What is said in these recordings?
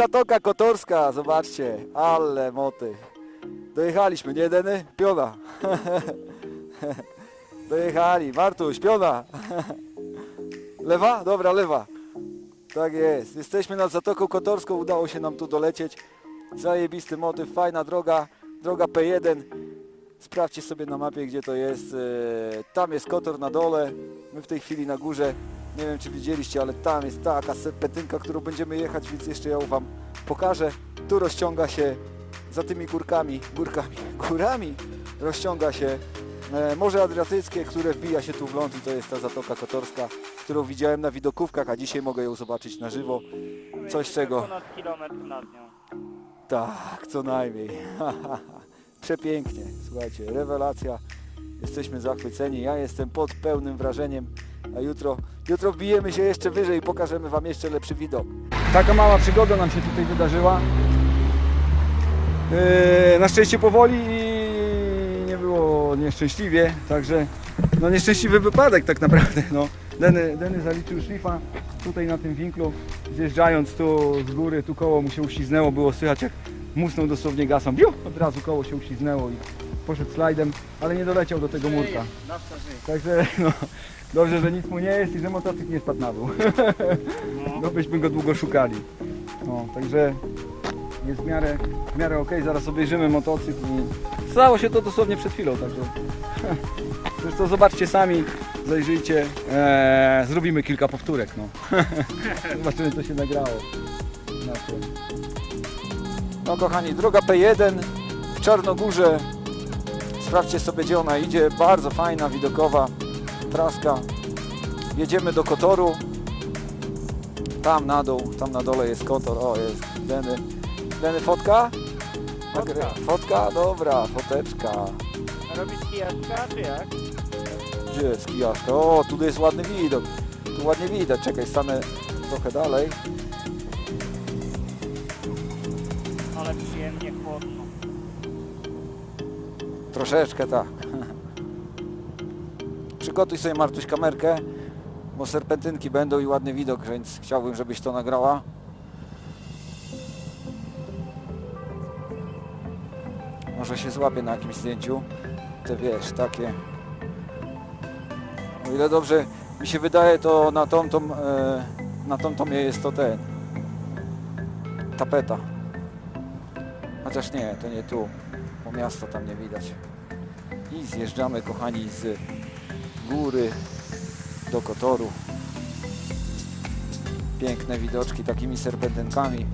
Zatoka Kotorska, zobaczcie, ale moty. Dojechaliśmy, nie Deny? Piona. Dojechali, Martuś, piona. Lewa? Dobra, lewa. Tak jest, jesteśmy nad Zatoką Kotorską, udało się nam tu dolecieć. Zajebisty motyw, fajna droga, droga P1. Sprawdźcie sobie na mapie, gdzie to jest. Eee, Tam jest Kotor na dole, my w tej chwili na górze. Nie wiem, czy widzieliście, ale tam jest taka serpentynka, którą będziemy jechać, więc jeszcze ją Wam pokażę. Tu rozciąga się za tymi górkami, górkami, górami rozciąga się e, Morze Adriatyckie, które wbija się tu w ląd i to jest ta Zatoka Kotorska, którą widziałem na widokówkach, a dzisiaj mogę ją zobaczyć na żywo. Coś czego. Ponad kilometr nad nią. Tak, co najmniej. Przepięknie, słuchajcie, rewelacja. Jesteśmy zachwyceni. Ja jestem pod pełnym wrażeniem. A jutro, jutro wbijemy się jeszcze wyżej i pokażemy Wam jeszcze lepszy widok. Taka mała przygoda nam się tutaj wydarzyła. Yy, na szczęście powoli i nie było nieszczęśliwie, także no nieszczęśliwy wypadek tak naprawdę. No. Deny, Deny zaliczył szlifa tutaj na tym winklu, zjeżdżając tu z góry, tu koło mu się uśliznęło, było słychać jak musnął dosłownie gasą. Biu! Od razu koło się uśliznęło i poszedł slajdem, ale nie doleciał do tego murka. Także no, dobrze, że nic mu nie jest i że motocykl nie spadł na dół. No byśmy go długo szukali. No, także jest w miarę, w miarę ok, zaraz obejrzymy motocykl i stało się to dosłownie przed chwilą, także zresztą zobaczcie sami, zajrzyjcie, eee, zrobimy kilka powtórek, no. Zobaczymy co się nagrało. No kochani, droga P1 w Czarnogórze, sprawdźcie sobie gdzie ona idzie, bardzo fajna, widokowa traska. Jedziemy do Kotoru, tam na dół, tam na dole jest Kotor, o jest Deny. Deny fotka? Fotka. Fotka? Dobra, foteczka. Robisz kijaczka, czy jak? Gdzie jest kijaszka? O, tu jest ładny widok. Tu ładnie widać. Czekaj, stanę trochę dalej. Ale przyjemnie chłodno. Troszeczkę tak. Przygotuj sobie Martuś kamerkę, bo serpentynki będą i ładny widok, więc chciałbym, żebyś to nagrała. Może się złapie na jakimś zdjęciu. Te wiesz, takie. O ile dobrze mi się wydaje, to na tą, tą, e, na tą, tą jest to ten. Tapeta. Chociaż nie, to nie tu, bo miasta tam nie widać. I zjeżdżamy, kochani, z góry do Kotoru. Piękne widoczki takimi serpentynkami.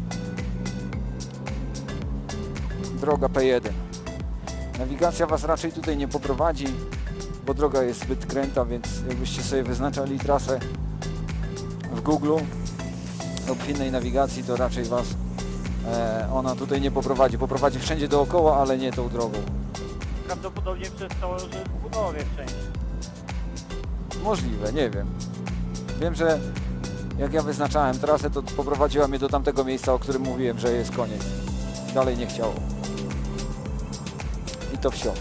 Droga P1. Nawigacja Was raczej tutaj nie poprowadzi, bo droga jest zbyt kręta, więc jakbyście sobie wyznaczali trasę w Google lub w innej nawigacji, to raczej Was e, ona tutaj nie poprowadzi. Poprowadzi wszędzie dookoła, ale nie tą drogą. Prawdopodobnie przez to, że w budowie wszędzie. Możliwe, nie wiem. Wiem, że jak ja wyznaczałem trasę, to poprowadziła mnie do tamtego miejsca, o którym mówiłem, że jest koniec. Dalej nie chciało. I to wsio.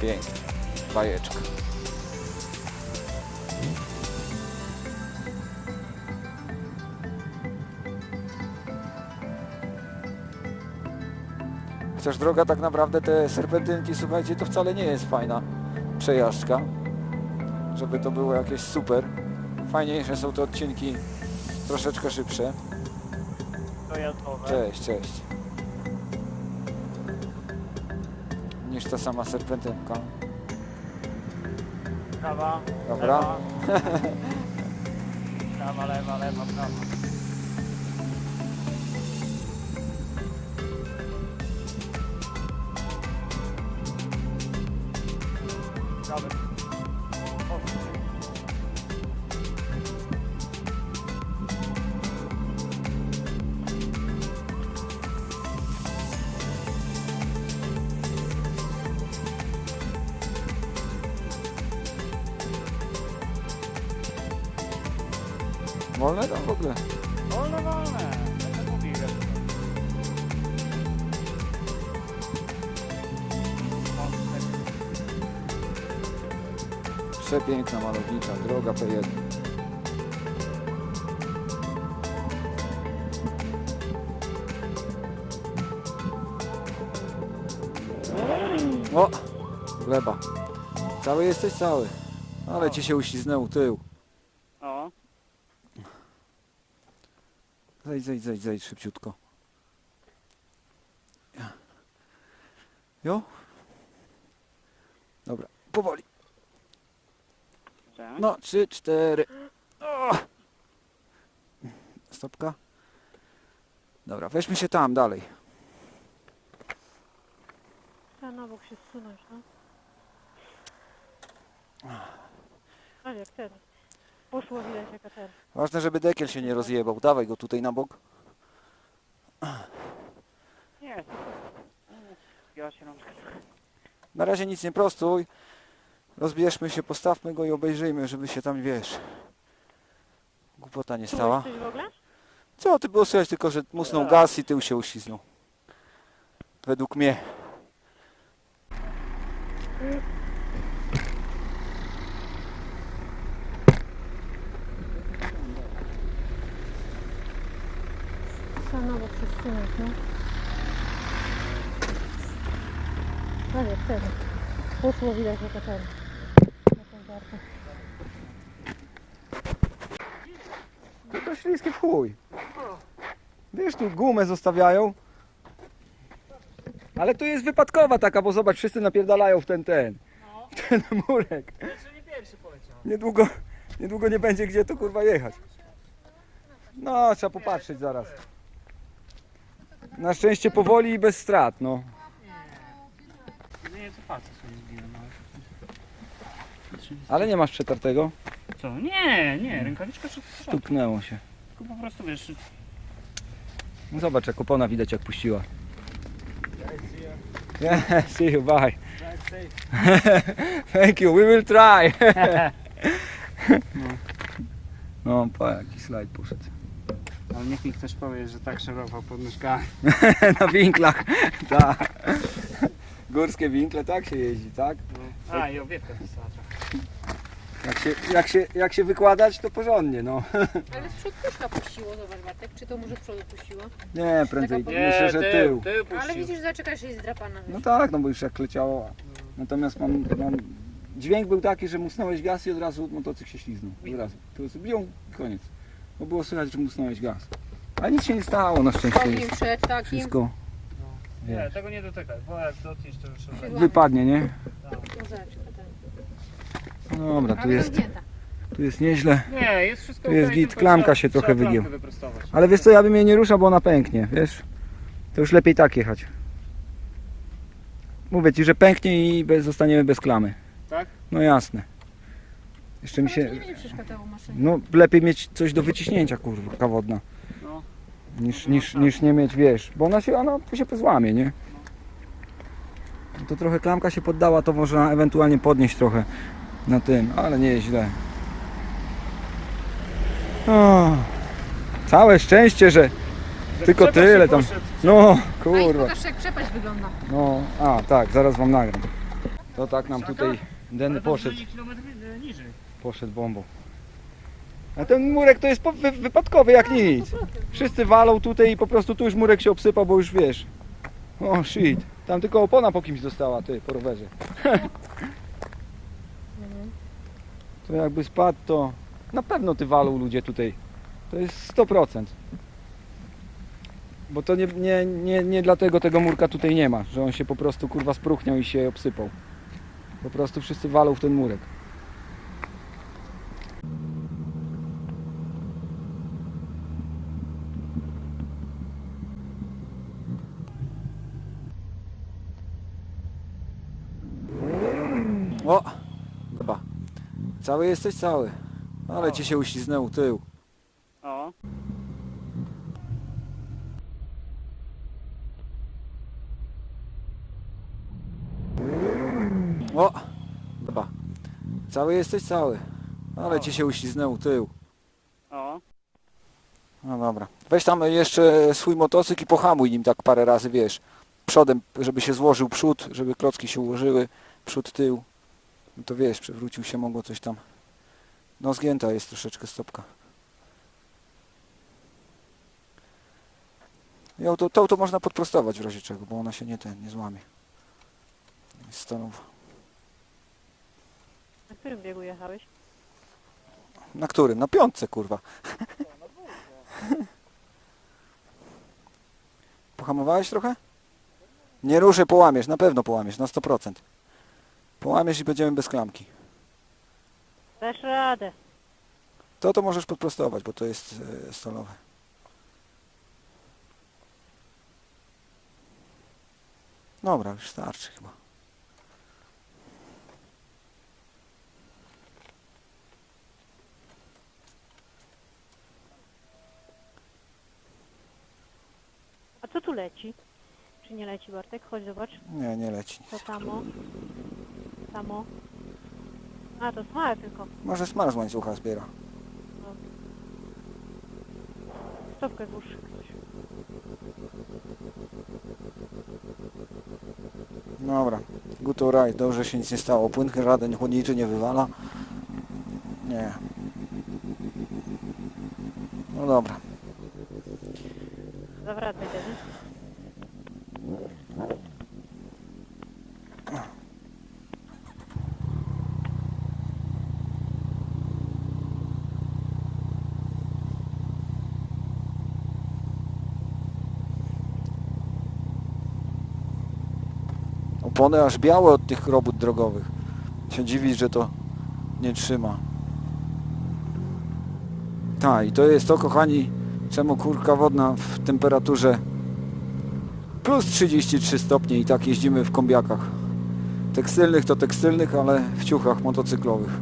Pięknie. Bajeczka. Chociaż droga tak naprawdę te serpentynki, słuchajcie, to wcale nie jest fajna przejażdżka. Żeby to było jakieś super. Fajniejsze są te odcinki troszeczkę szybsze. Dojazdowe. Cześć, cześć. Niż ta sama serpentynka. Prawa, Dobra. lewa. Prawa, lewa, lewa, prawa. Przepiękna, malownicza droga P1. O! Gleba. Cały jesteś cały. Ale ci się uśliznęł tył. O, Zejdź, zejdź, zejdź, zejdź szybciutko. Jo? Dobra, powoli. Tak. No, trzy, cztery. O! Stopka. Dobra, weźmy się tam dalej. Trzeba na bok się zsunąć, no. Ale jak teraz. Poszło widać jaka ten. Ważne, żeby dekiel się nie rozjebał. Dawaj go tutaj na bok. Nie, ja się rączkę. Na razie nic nie prostuj. Rozbierzmy się, postawmy go i obejrzyjmy, żeby się tam, wiesz, głupota nie stała. Czułeś coś w ogóle? Co ty było słychać, tylko że musnął gaz i tył się uśliznął. Według mnie. Trzeba zsunąć, no. Ale. Poszło widać ten. Jaka warta. To śliskie w chuj. Wiesz, tu gumę zostawiają. Ale tu jest wypadkowa taka, bo zobacz, wszyscy napierdalają w ten, ten. W ten murek. Niedługo, niedługo nie będzie gdzie tu kurwa jechać. No, trzeba popatrzeć zaraz. Na szczęście powoli i bez strat, no. Nie, co palce sobie zbiłem, no. Ale nie masz przetartego? Co? Nie, nie, rękawiczka czy to Stuknęło się. Tylko po prostu wiesz, No Zobacz, jak opona widać, jak puściła. Yeah, see you, bye. Thank you, we will try. no, pa, jaki slajd poszedł. ale niech mi ktoś powie, że tak szeroко pod nóżkami. Na winklach, tak. Górskie winkle, tak się jeździ, tak? A, i owiewka wystarcza. Jak się, jak się, jak się wykładać, to porządnie, no. Ale z przodu puszka puściło, zobacz Bartek. Czy to może z przodu puściło? Nie, prędzej, Taka myślę, że tył. tył Ale widzisz, zaczekasz jest zdrapana. No tak, no bo już jak leciało. Natomiast mam, mam... Dźwięk był taki, że musnąłeś gaz i od razu motocykl się śliznął. Od razu. To jest bią, koniec. Bo było słychać, że musnąłeś gaz. Ale nic się nie stało na szczęście. Jest przed takim. wszystko Nie, tego nie dotykaj, bo jak dotkniesz to już... Wypadnie, nie? No. No Dobra, tu jest, tu jest nieźle. Nie, jest wszystko Tu jest okej, git, tylko klamka trzeba- się trochę trzeba klamkę wygięła. wyprostować. Ale wiesz co, ja bym jej nie ruszał, bo ona pęknie, wiesz? To już lepiej tak jechać. Mówię ci, że pęknie i bez, zostaniemy bez klamy. Tak? No jasne. Jeszcze mi się... to nie będzie przeszkadzało maszynie. No lepiej mieć coś do wyciśnięcia, kurwa, wodna. No. Niż, niż, niż nie mieć, wiesz, bo ona się, ona się złamie, nie? No to trochę klamka się poddała, to można ewentualnie podnieść trochę na tym, ale nie jest źle. O, całe szczęście, że Że Tylko tyle tam. poszedł. no A kurwa. pokaż jak przepaść wygląda. No, a tak, zaraz wam nagram. To tak nam tutaj Denny poszedł, niżej. poszedł bombą. A ten murek to jest wy, wypadkowy jak nic. Wszyscy walą tutaj i po prostu tu już murek się obsypał, bo już wiesz. O shit. Tam tylko opona po kimś została, ty, po rowerze. To jakby spadł, to na pewno ty walą ludzie tutaj. To jest 100%. Bo to nie, nie, nie, nie dlatego tego murka tutaj nie ma, że on się po prostu kurwa spruchniał i się obsypał. Po prostu wszyscy walą w ten murek. O! Chyba. Cały jesteś cały. Ale ci się uśliznął tył. O, O! Chyba. Cały jesteś cały. Ale O. ci się uśliznął tył. o. No dobra. Weź tam jeszcze swój motocykl i pohamuj nim tak parę razy, wiesz. Przodem, żeby się złożył przód, żeby klocki się ułożyły. Przód, tył. No to wiesz, przewrócił się, mogło coś tam... No zgięta jest troszeczkę stopka. I to, to, to można podprostować w razie czego, bo ona się nie ten, nie złamie. Jest stalowa. Na którym biegu jechałeś? Na którym? Na piątce, kurwa. Pohamowałeś trochę? Nie ruszę, połamiesz, na pewno połamiesz, na 100%. Połamiesz i będziemy bez klamki. Dasz radę. To to możesz podprostować, bo to jest e, stalowe. Dobra, już starczy chyba. A co tu leci? Czy nie leci Bartek? Chodź zobacz. Nie, nie leci. To samo. Samo. A, to smale tylko. Może smar z łańcucha zbiera. Stopkę złóż. ktoś. Dobra, guturaj, dobrze się nic nie stało. Płyn żaden chłodniczy nie wywala. Nie. No dobra. Zawracaj tedy. Opony aż białe od tych robót drogowych. Się dziwić, że to nie trzyma. Tak, i to jest to, kochani, czemu kurka wodna w temperaturze plus 33 stopnie i tak jeździmy w kombiakach. Tekstylnych to tekstylnych, ale w ciuchach motocyklowych.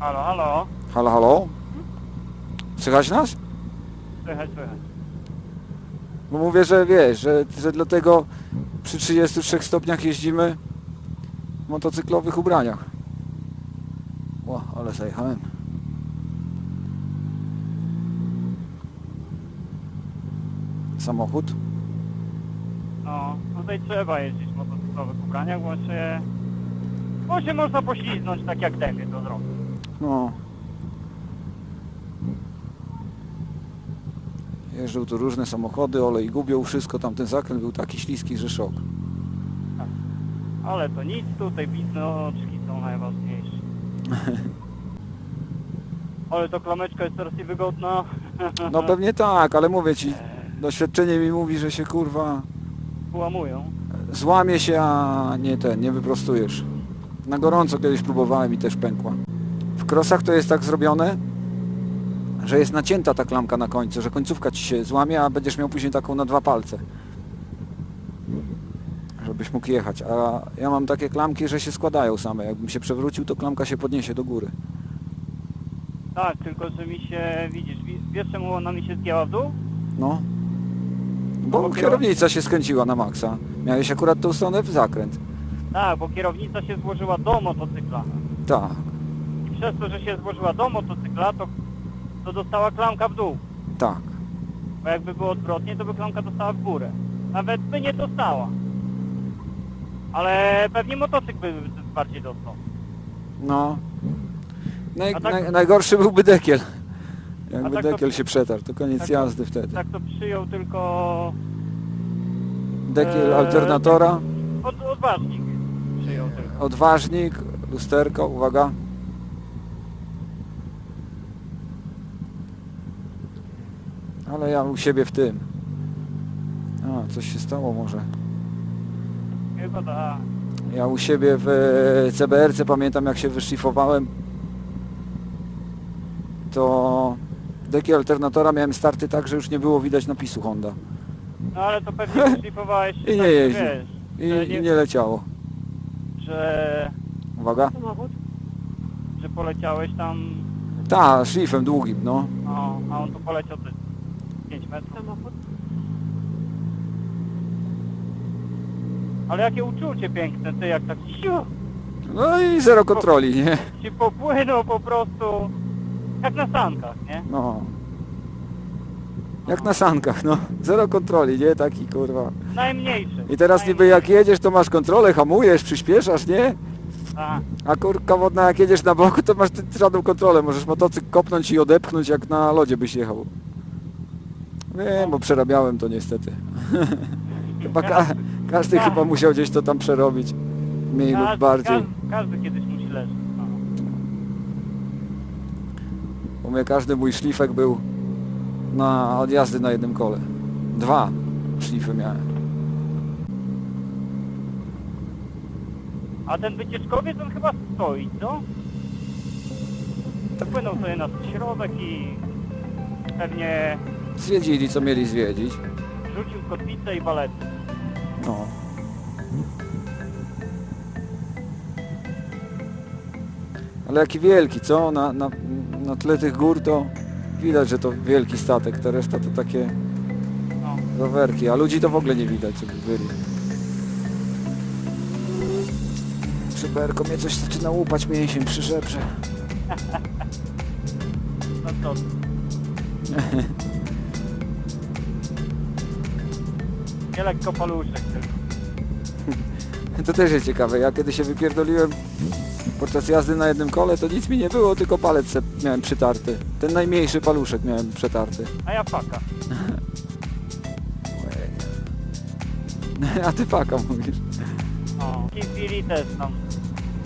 Halo, halo. Halo, halo? Słychać nas? Słychać, słychać. Bo mówię, że wiesz, że, że dlatego przy 33 stopniach jeździmy w motocyklowych ubraniach. Ło, ale zajechałem. Samochód? No, tutaj trzeba jeździć w motocyklowych ubraniach, bo się... Bo się można pośliznąć tak jak debie to zrobić. No. Jeżdżą tu różne samochody, olej gubią wszystko, tam ten zakręt był taki śliski, że szok. Ale to nic, tutaj biznoczki są najważniejsze. Ale to klameczka jest teraz niewygodna. No pewnie tak, ale mówię ci, doświadczenie mi mówi, że się kurwa Połamują. złamie się, a nie ten, nie wyprostujesz. Na gorąco kiedyś próbowałem i też pękła. W krosach to jest tak zrobione, że jest nacięta ta klamka na końcu, że końcówka ci się złamie, a będziesz miał później taką na dwa palce. Żebyś mógł jechać. A ja mam takie klamki, że się składają same. Jakbym się przewrócił, to klamka się podniesie do góry. Tak, tylko że mi się, widzisz, wi- wiesz czemu ona mi się zgięła w dół? No. Bo Bo kierownica się skręciła na maksa. Miałeś akurat tą stronę w zakręt. Tak, bo kierownica się złożyła do motocykla. Tak, I przez to, że się złożyła do motocykla, to, to dostała klamka w dół. tak. Bo jakby było odwrotnie, to by klamka dostała w górę. Nawet by nie dostała. Ale pewnie motocykl by bardziej dostał. No. Naj, A tak- naj, najgorszy byłby dekiel. Jakby tak to- dekiel się przetarł, to koniec tak to- jazdy wtedy. Tak to przyjął tylko Dekiel Eee, alternatora, od, odważnik. Przyjął tylko. odważnik, lusterko, uwaga. Ale ja u siebie w tym. A, coś się stało może. Chyba tak. Ja u siebie w e, CBR-ce pamiętam jak się wyszlifowałem, to dekiel alternatora miałem starty tak, że już nie było widać napisu Honda. No ale to pewnie wyszlifowałeś I nie tak, jeździł. wiesz, I, że, I nie leciało. że, Uwaga. Że poleciałeś tam, Ta, szlifem długim, no. no, a on tu poleciał 5 metrów. Samochód. Ale jakie uczucie piękne, ty jak tak siu, No i zero kontroli, nie? ci popłynął po prostu jak na sankach, nie? No. Jak na sankach, no. Zero kontroli, nie? Taki kurwa. Najmniejszy. I teraz niby jak jedziesz, to masz kontrolę, hamujesz, przyspieszasz, nie? Tak. A kurka wodna, jak jedziesz na boku, to masz ty- żadną kontrolę. Możesz motocykl kopnąć i odepchnąć, jak na lodzie byś jechał. Wiem, bo przerabiałem to niestety. chyba ka każdy Tak. chyba musiał gdzieś to tam przerobić. Mniej lub bardziej. każdy, każdy kiedyś musi leżeć. No. U mnie każdy mój szlifek był na odjazdy na jednym kole. Dwa szlify miałem. A ten wycieczkowiec on chyba stoi, co? Płynął sobie na środek i pewnie Zwiedzili co mieli zwiedzić. rzucił kotwicę i balety. No. Ale jaki wielki, co? Na, na, na tle tych gór to widać, że to wielki statek, ta reszta to takie No. rowerki, a ludzi to w ogóle nie widać, co by byli. Szyberko, mnie coś zaczyna łupać mięsiem przy żebrze. No co? Nie lekko paluszek tylko. To też jest ciekawe, ja kiedy się wypierdoliłem podczas jazdy na jednym kole, to nic mi nie było, tylko palec se miałem przytarty. Ten najmniejszy paluszek miałem przetarty. A ja faka. A ty paka mówisz. O. Chwili też tam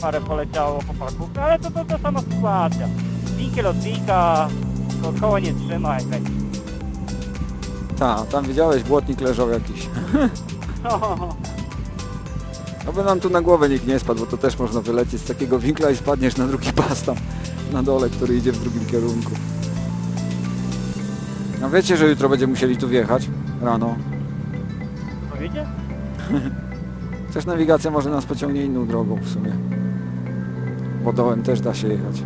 parę poleciało chłopaków, ale to, to ta sama sytuacja. Winkiel od winka, ko koło nie trzyma i tak. Ta, tam widziałeś, błotnik leżał jakiś. No, Oby nam tu na głowę nikt nie spadł, bo to też można wylecieć z takiego winkla i spadniesz na drugi pas tam na dole, który idzie w drugim kierunku. No wiecie, że jutro będziemy musieli tu wjechać rano. to wiecie? Też nawigacja może nas pociągnie inną drogą w sumie. Bo dołem też da się jechać.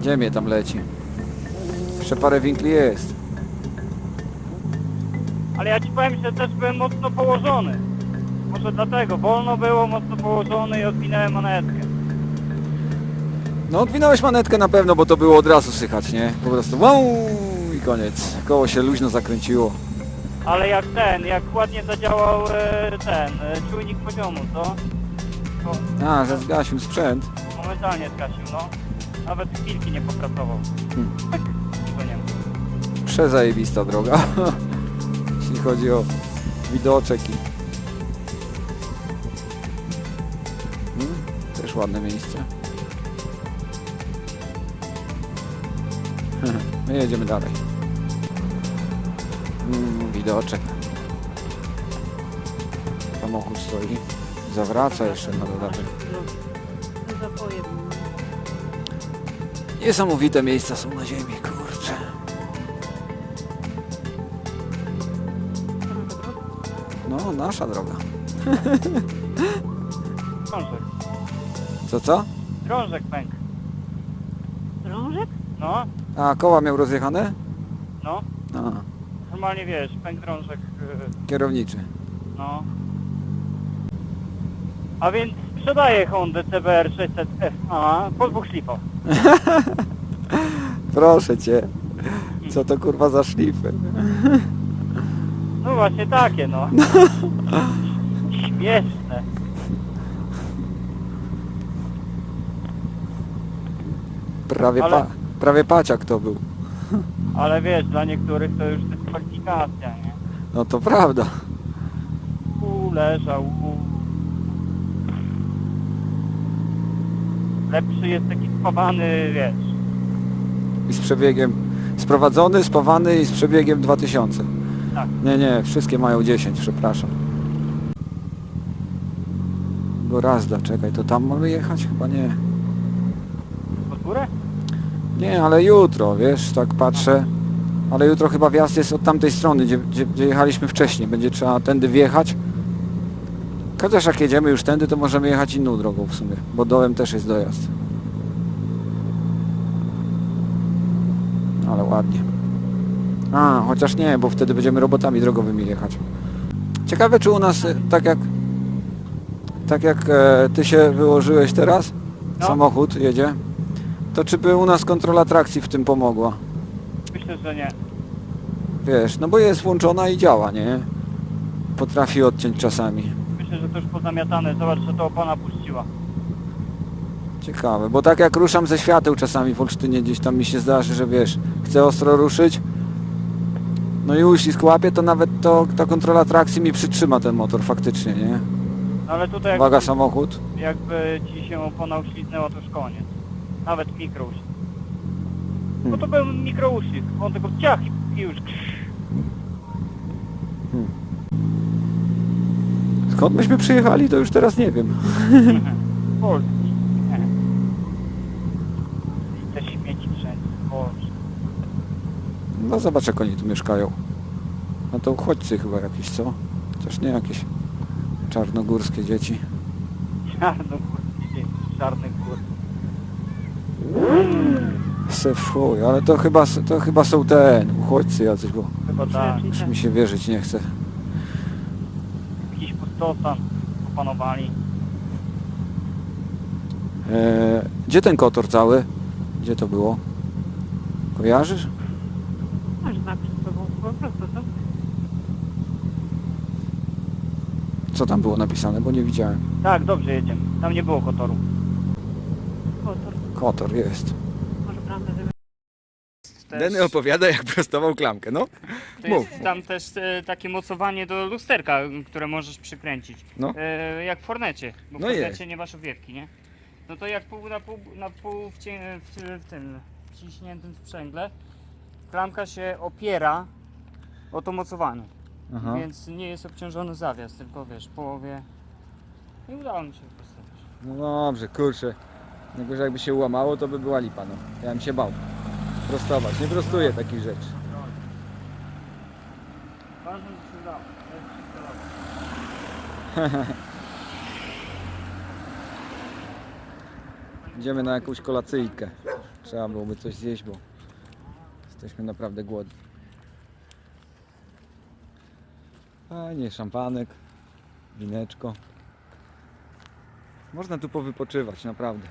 Gdzie mnie tam leci? Jeszcze parę winkli jest. Ale ja ci powiem, że też byłem mocno położony. Może dlatego, wolno było, mocno położony i odwinąłem manetkę. No odwinąłeś manetkę na pewno, bo to było od razu słychać, nie? Po prostu wow i koniec. Koło się luźno zakręciło. Ale jak ten, jak ładnie zadziałał e, ten, e, czujnik poziomu, co? To A, że zgasił sprzęt. momentalnie zgasił, no. Nawet chwilki nie popracował. Hmm. Tak, nie. Przezajebista droga. Jeśli chodzi o widoczek i... Hmm, też ładne miejsce. My jedziemy dalej. Mm, widoczek. Samochód stoi. Zawraca jeszcze na dodatek. Zapojem. Niesamowite miejsca są na ziemi. No, nasza droga. Drążek. Co, co? Drążek pęk. Drążek? No, A, koła miał rozjechane? no. A, Normalnie wiesz, pęk drążek, e, kierowniczy. no. A więc sprzedaję Hondę CBR 600 FA po dwóch szlifach. Proszę cię. Co to kurwa za szlify? No właśnie takie, no. Śmieszne. Prawie, Ale- pa, prawie paciak to był. Ale wiesz, dla niektórych to już dyskwalifikacja, nie? No to prawda. U, leżał, u. Lepszy jest taki spawany, wiesz. I z przebiegiem sprowadzony, spawany i z przebiegiem 2000. Tak. Nie, nie, wszystkie mają 10, przepraszam. Bo Razda, czekaj, to tam mamy jechać? Chyba nie. Pod górę? Nie, ale jutro, wiesz, tak patrzę. Ale jutro chyba wjazd jest od tamtej strony, gdzie, gdzie, gdzie jechaliśmy wcześniej. Będzie trzeba tędy wjechać. Chociaż jak jedziemy już tędy, to możemy jechać inną drogą w sumie, bo dołem też jest dojazd. Ale ładnie. A, chociaż nie, bo wtedy będziemy robotami drogowymi jechać. Ciekawe, czy u nas, e, tak jak tak jak e, ty się wyłożyłeś teraz, No. samochód jedzie, to czy by u nas kontrola trakcji w tym pomogła? Myślę, że nie. Wiesz, no bo jest włączona i działa, nie? Potrafi odciąć czasami. Myślę, że to już pozamiatane. Zobacz, co to opona puściła. Ciekawe, bo tak jak ruszam ze świateł czasami w Olsztynie, gdzieś tam mi się zdarzy, że wiesz, chcę ostro ruszyć, no i uścisk łapie, to nawet to, ta kontrola trakcji mi przytrzyma ten motor faktycznie, nie? No ale tutaj jak, Uwaga samochód. jakby ci się opona uśliznęła, to już koniec. Nawet mikro uślizg. No Hmm. to był mikro uślizg. On tylko ciach i, i już. Skąd myśmy przyjechali, to już teraz nie wiem. Polski. Nie. I te śmieci wszędzie. Boże. No zobacz jak oni tu mieszkają. No to uchodźcy chyba jakieś, co? Chociaż nie jakieś czarnogórskie dzieci. Czarnogórskie dzieci. Czarnych gór. Se fuj, ale to chyba, to chyba są ten, uchodźcy jacyś, bo Chyba tak. już mi się wierzyć nie chce. Jakiś pustostan opanowali. Eee, gdzie ten kotor cały? Gdzie to było? Kojarzysz? Masz znak przed sobą, po prostu to. Co tam było napisane, bo nie widziałem. Tak, dobrze jedziemy. Tam nie było kotoru. Kotor. Kotor jest. Może zrobić. Też, opowiada jak prostował klamkę, no. to mów. jest tam też e, takie mocowanie do lusterka, które możesz przykręcić. No. E, jak w Fornecie, bo w No Fornecie jest. nie masz owiewki, nie? No to jak pół na pół, na pół wcię, w, w tym wciśniętym sprzęgle, klamka się opiera o to mocowanie. Aha. Więc nie jest obciążony zawias, tylko wiesz, w połowie. I udało mi się wyprostować. No dobrze, kurczę. Tylko, że jakby się łamało, to by była lipa, no. Ja bym się bał. Prostować, nie prostuję takich rzeczy. Ważne, że się udało. To jest wszystko dobre. Idziemy na jakąś kolacyjkę. Trzeba byłoby coś zjeść, bo jesteśmy naprawdę głodni. Fajnie, szampanek, wineczko. Można tu powypoczywać, naprawdę.